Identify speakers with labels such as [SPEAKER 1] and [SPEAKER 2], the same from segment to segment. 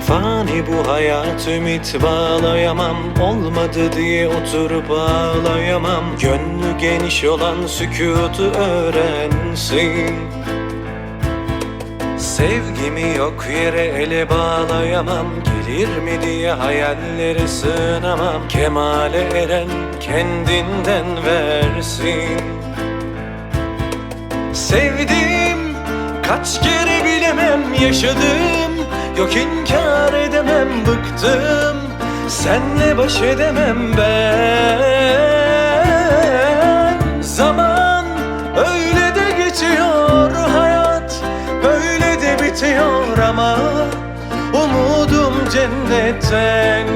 [SPEAKER 1] fani bu hayat ümit bağlayamam. Olmadı diye oturup ağlayamam. Gönlü geniş olan sükutu öğrensin. Sevgimi yok yere ele bağlayamam. Gelir mi diye hayallere sığınamam. Kemale eren kendinden versin. Sevdim kaç kere bilemem. Yaşadım Yok inkar edemem bıktım. Senle baş edemem ben. Zaman öyle de geçiyor hayat Böyle de bitiyor ama Umudum cennetten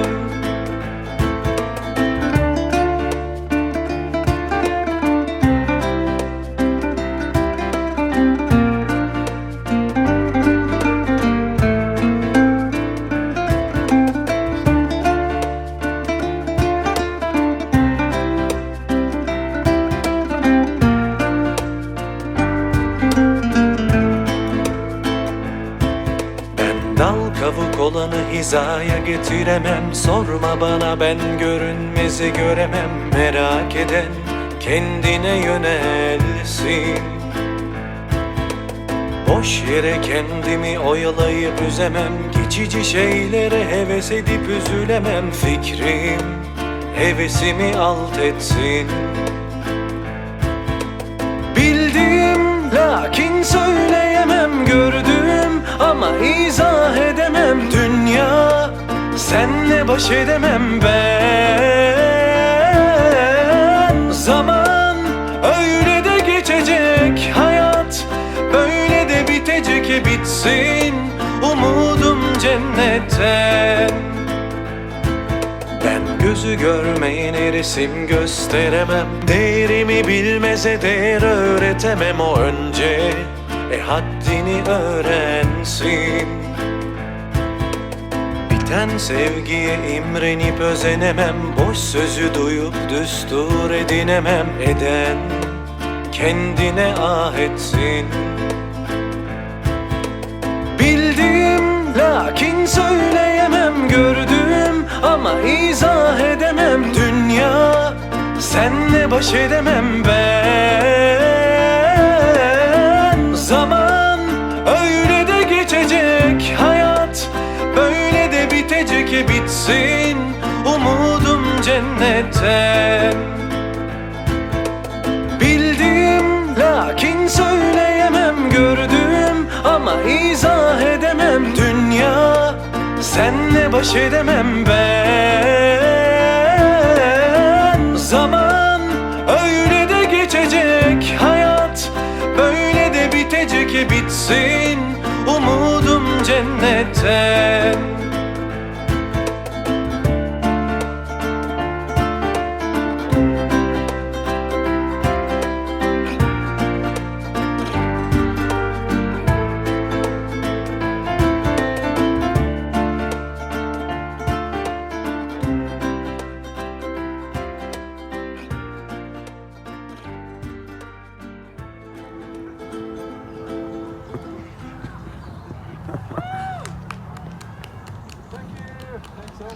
[SPEAKER 1] olanı hizaya getiremem. Sorma bana ben görünmezi göremem. Merak eden kendine yönelsin. Boş yere kendimi oyalayıp üzemem. Geçici şeylere heves edip üzülemem. Fikrim hevesimi alt etsin. Bildim lakin söyleyemem. Gördüm ama izah baş edemem ben. Zaman öyle de geçecek hayat böyle de bitecek bitsin umudum cennetten ben gözü görmeyene resim gösteremem. Değerimi bilmeze değer öğretemem o önce. E haddini öğrensin Biten sevgiye imrenip özenemem Boş sözü duyup düstur edinemem. Eden kendine ah etsin. Bildim lakin söyleyemem gördüm ama izah edemem. Dünya senle baş edemem ben bitsin umudum cennetten Bildim lakin söyleyemem gördüm ama izah edemem dünya. Senle baş edemem ben. Zaman öyle de geçecek hayat böyle de bitecek bitsin umudum cennetten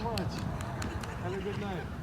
[SPEAKER 2] мать. Have a good night.